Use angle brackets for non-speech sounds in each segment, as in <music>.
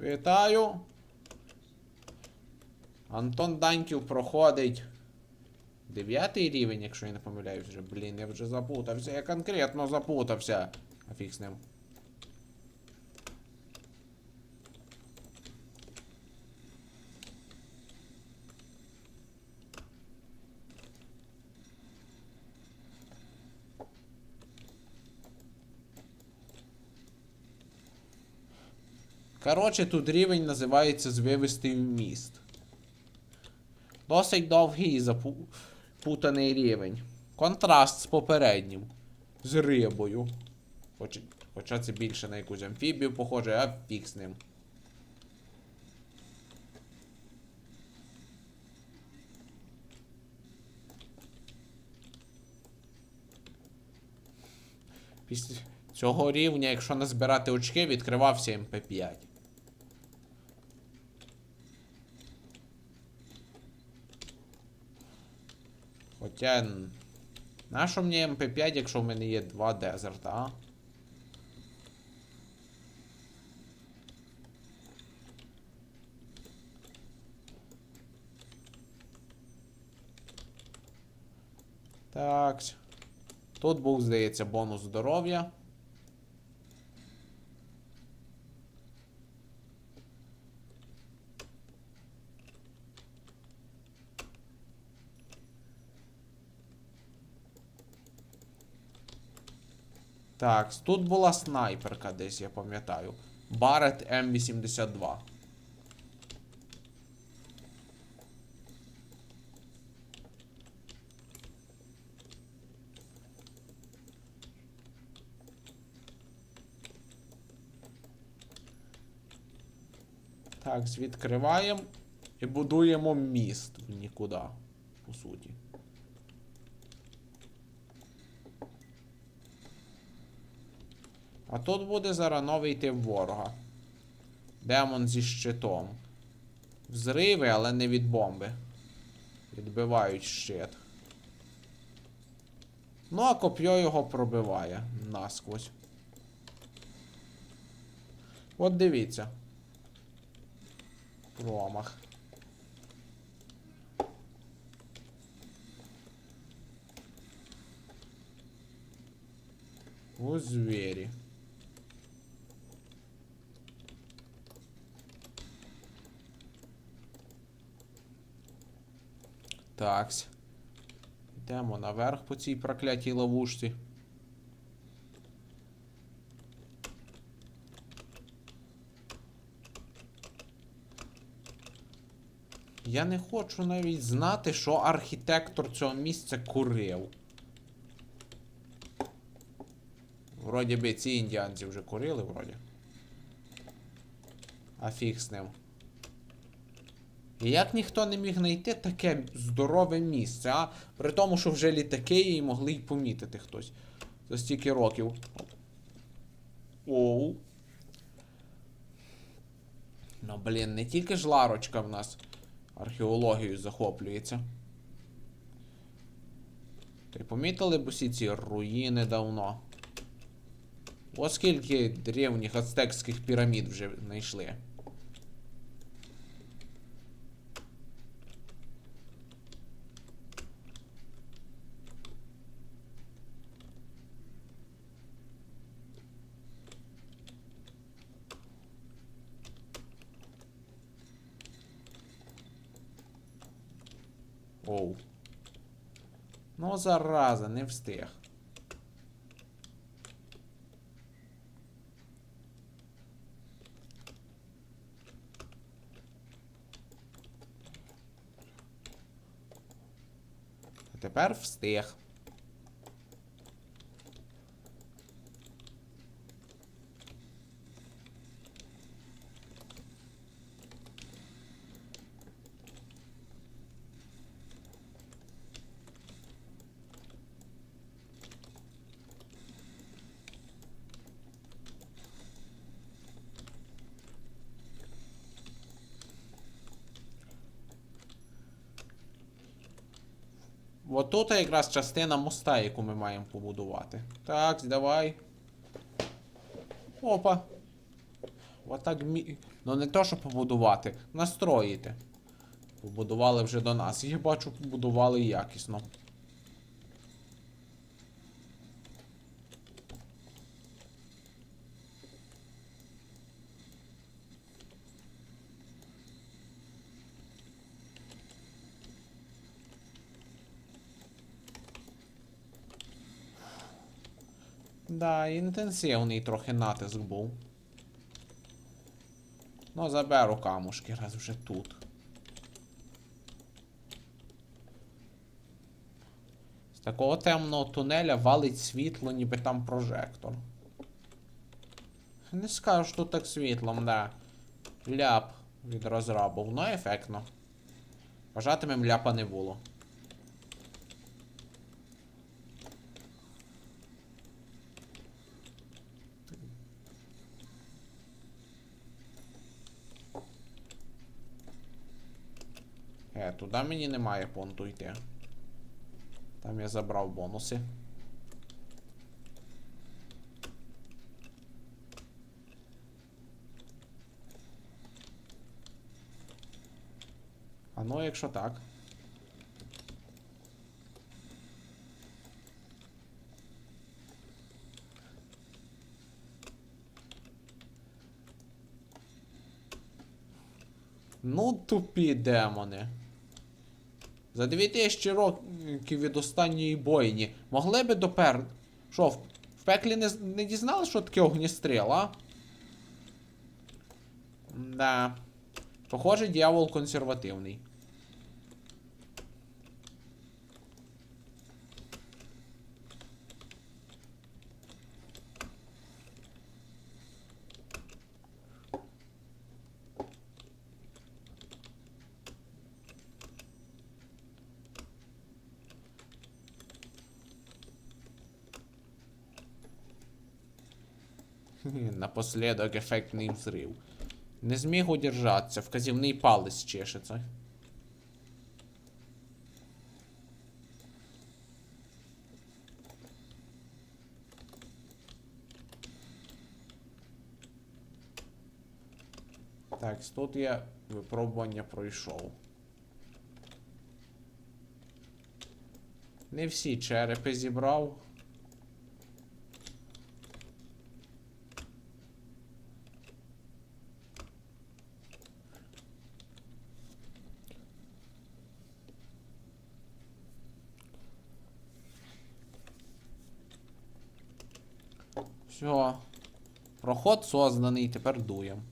Вітаю. Антон Даньків проходить. Дев'ятий рівень, якщо я не помиляюсь вже. Блін, я вже запутався. Я конкретно запутався. А фіг з ним. Коротше, тут рівень називається звивистий міст. Досить довгий і запутаний рівень. Контраст з попереднім. З рибою. Хоч, хоча це більше на якусь амфібію похоже, а фіг з ним. Після цього рівня, якщо назбирати очки, відкривався МП5. Хоча. Нащо мені МП5, якщо в мене є два дезерта? Так. Тут був, здається, бонус здоров'я. Так, тут була снайперка десь, я пам'ятаю. Барет М82. Так, відкриваємо і будуємо міст в нікуди, по суті. Тут буде зараз новий тип ворога. Демон зі щитом. Взриви, але не від бомби. Відбивають щит. Ну, а коп'є його пробиває насквозь. От дивіться. Промах. У звірі. Такс. Йдемо наверх по цій проклятій ловушці. Я не хочу навіть знати, що архітектор цього місця курив. Вроді би ці індіанці вже курили, вроді. А фіг з ним. І як ніхто не міг знайти таке здорове місце, а? При тому, що вже літаки її могли й помітити хтось. За стільки років. Оу. Ну, блін, не тільки ж Ларочка в нас археологією захоплюється. Й помітили б усі ці руїни давно. Оскільки древніх ацтекських пірамід вже знайшли. Оу. Ну, зараза, не встиг. А тепер встиг. От тут якраз частина моста, яку ми маємо побудувати. Так, давай. Опа. Отак мі... Ну не то, що побудувати, настроїти. Побудували вже до нас. Я бачу, побудували якісно. Да, інтенсивний трохи натиск був. Ну, заберу камушки, раз вже тут. З такого темного тунеля валить світло, ніби там прожектор. Не скажу, що тут так світлом, да. Ляп від розрабу. Воно ефектно. Бажатимем ляпа не було. Туди мені немає понту йти. Там я забрав бонуси. А ну, якщо так. Ну, тупі демони. За 2000 років від останньої бойні. Могли би допер. Що, в, пеклі не, не дізнали, що таке огністріл, а? Да. Похоже, дьявол консервативний. <laughs> Напоследок ефектний взрив. Не зміг удержатися, вказівний палець чешеться. Так, тут я випробування пройшов. Не всі черепи зібрав. Все. Проход созданий, тепер дуєм.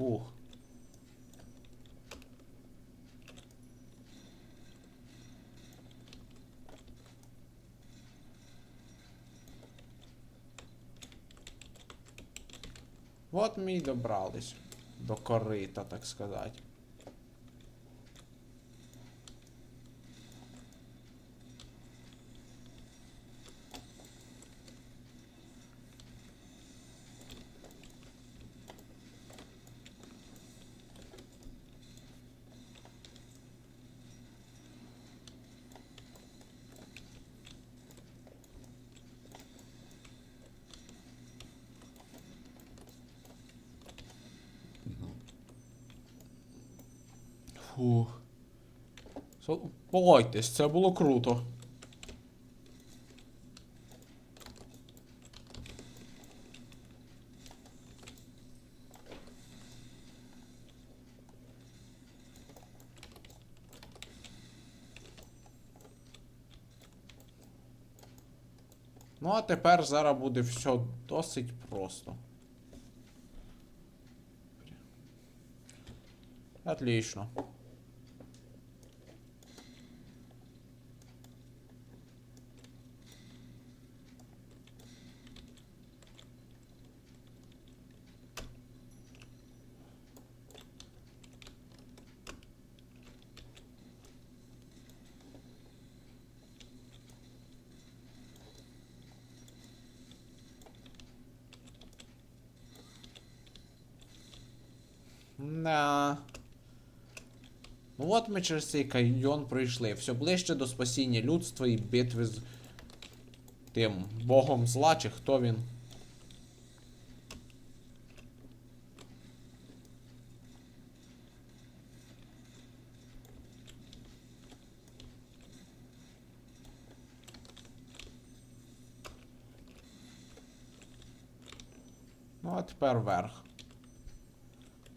Фух. Вот ми і добрались до корита, так сказати. Фух. Погодьтесь, це було круто. Ну, а тепер зараз буде все досить просто. Отлично. На. Ну от ми через цей каньйон пройшли. Все ближче до спасіння людства і битви з тим богом зла, чи хто він. Ну, а тепер вверх.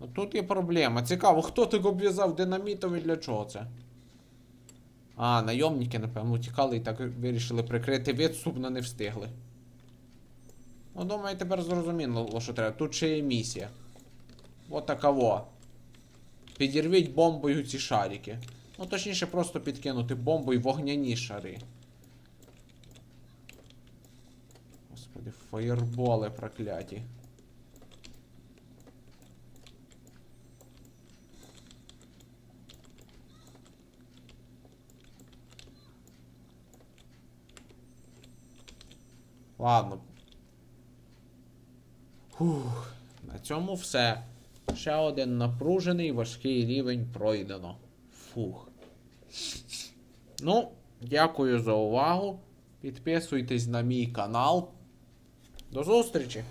Ну тут є проблема. Цікаво, хто так обв'язав динамітом і для чого це? А, найомники, напевно, тікали і так вирішили прикрити відступ, але не встигли. Ну, думаю, тепер зрозуміло, що треба. Тут ще є місія. От такаво. Підірвіть бомбою ці шарики. Ну, точніше, просто підкинути бомбу і вогняні шари. Господи, фаєрболи прокляті. Ладно. Фух, на цьому все. Ще один напружений важкий рівень пройдено. Фух. Ну, дякую за увагу. Підписуйтесь на мій канал. До зустрічі!